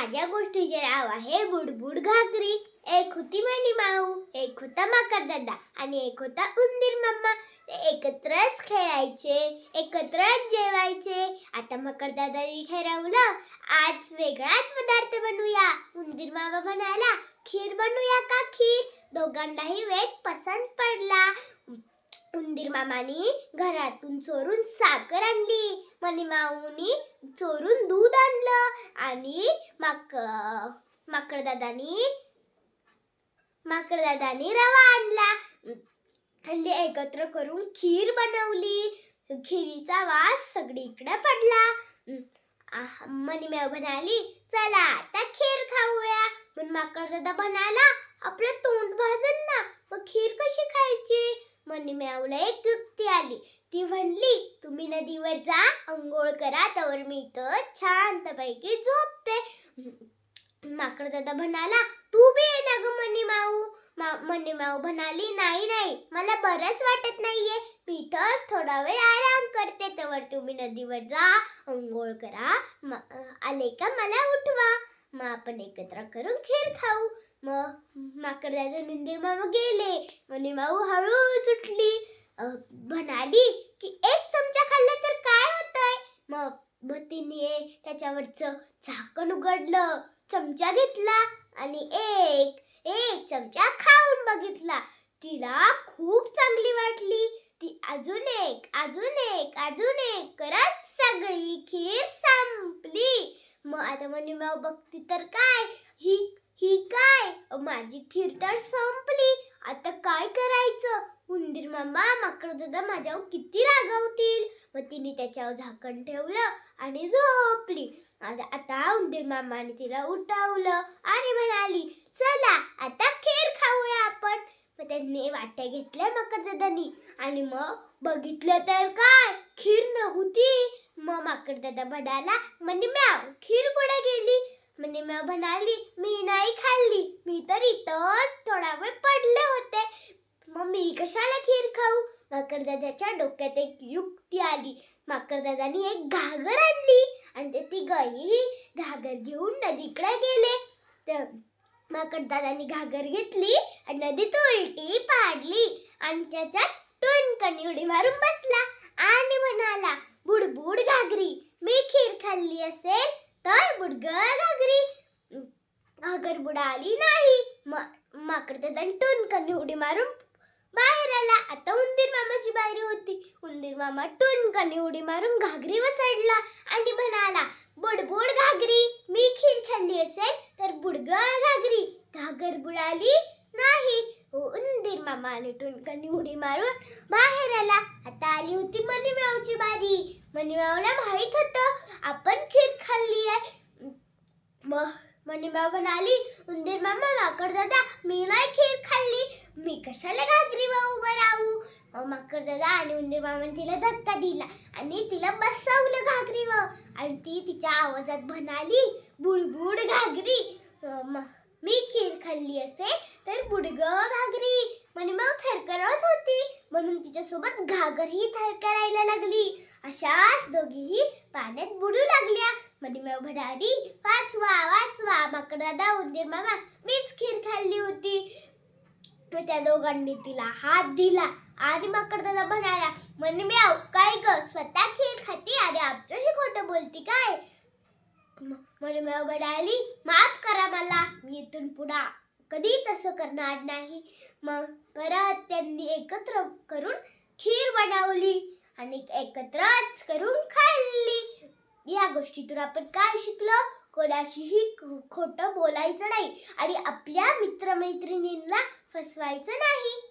माझ्या गोष्टीचे नाव आहे बुडबुड घाकरी एक होती मनी माऊ एक होता माकर दादा आणि एक होता उंदीर मम्मा ते एकत्रच खेळायचे एकत्रच जेवायचे. आता मकर दादानी ठरवलं आज वेगळाच पदार्थ बनवूया. उंदीर मामा म्हणाला खीर बनवूया का खीर? दोघांनाही वेग पसंत पडला. उंदीर मामानी घरातून चोरून साखर आणली. मनी माऊनी चोरून दूध आणलं आणि माक माकडदादानी माकडदादानी रवा आणला. आणि एकत्र करून खीर बनवली. खिरीचा वास सगळीकडे पडला. आह, मनीमेव म्हणाली चला आता खीर खाऊया. पण माकडदादा म्हणाला आपलं तोंड भाजल ना मग खीर कशी खायची मनीमेवला एक युक्ती आली. ती म्हणली तुम्ही नदीवर जा अंघोळ करा तर मी इथं शांतपैकी झोपते. माकड दादा म्हणाला तू बी ये ना ग मनी माऊ. मा- मनी माऊ म्हणाली नाही नाही मला बरंच वाटत नाहीये. मी इथंच थोडा वेळ आराम करते. तर तुम्ही नदीवर जा अंघोळ करा. आले का मला उठवा. मग आपण एकत्र करून खीर खाऊ. मग माकड दादा नंदीर मामा गेले. म्हणे माऊ हळूच उठली म्हणाली की एक चमचा खाल्ला तर काय होतंय? मग मग तिने त्याच्यावरचं झाकण उघडलं. चमचा घेतला आणि एक एक चमचा खाऊन बघितला. तिला खूप चांगली वाटली. ती अजून एक अजून एक अजून एक करत सगळी खीर संपली. मग आता म्हणे मग बघती तर काय? माझी खीर तर संपली. आता काय करायचं? उंदीर मामा माकड दादा माझ्यावर किती रागवतील. मग तिने त्याच्यावर झाकण ठेवलं आणि झोपली. आणि आता उंदीर मामाने तिला उठवलं आणि म्हणाली चला आता खीर खाऊया आपण. मग त्यांनी वाट्या घेतल्या माकडदादानी आणि मग बघितलं तर काय? खीर नव्हती. मग माकडदादा म्हणाला म्हणजे म्याव खीर कुठे गेली? म्हणे मग म्हणाली मी नाही खाल्ली मी तर इथंच थोडा वेळ पडले होते। मग मी कशाला खीर खाऊ। माकडदादाच्या डोक्यात एक युक्ती आली माकडदादानी एक घागर आणली आणि ते तिघही घागर घेऊन नदीकडे गेले. तर माकडदादानी घागर घेतली आणि नदीत उलटी पाडली आणि त्याच्यात टुनकन उडी मारून बसला आणि म्हणाला बुडबुड घागरी मी खीर खाल्ली असे तर बुडग घागरी घागर बुडाली नाही. माकडदादानी टुनकन उडी मारून बाहेर आला. आता उंदीर मामाची बाहेर होती. उंदीर मामा टुनकाने उडी मारून घागरीवर चढला आणि म्हणाला बुडबुड घागरी मी खीर खाल्ली असेल तर बुडग घागरी. घागर बुडाली नाही. हो, उंदीर मामा आणि टुनकाने उडी मारून बाहेर आला. आता आली होती मनीमावची बारी. मनीमावला माहीत होतं आपण खीर खाल्ली आहे. मग मनीमाव म्हणाली उंदीर मामा माकड दादा मी नाही खीर खाल्ली. मी कशाला घागरीवर उभं राहू? माकड दादा आणि उंदीर मामाने तिला धक्का दिला आणि तिला बसवलं घागरीवर आणि ती तिच्या आवाजात म्हणाली बुडबुड घागरी. मी खीर खाल्ली असे तर बुडग घागरी. म्हणे मग थरकरत होती. म्हणून तिच्यासोबत घागरही थरकरायला लागली. अशाच दोघीही पाण्यात बुडू लागल्या. म्हणे भडारी वाचवा वाचवा माकडदादा उंदीर मामा मीच खीर खाल्ली होती. त्या दोघांनी तिला हात दिला आणि माकडदादा म्हणाला म्हणे मी काय ग? स्वतः खीर खाती आणि आमच्याशी खोटं बोलती काय? म्हणे मी माफ करा मला मी इथून पुढा कधीच असं करणार नाही. मग परत त्यांनी एकत्र करून खीर बनवली आणि एकत्रच करून खाल्ली. या गोष्टीतून आपण काय शिकलो? कोणाशीही खोटं बोलायचं नाही आणि आपल्या मित्रमैत्रिणींना फसवायचं नाही.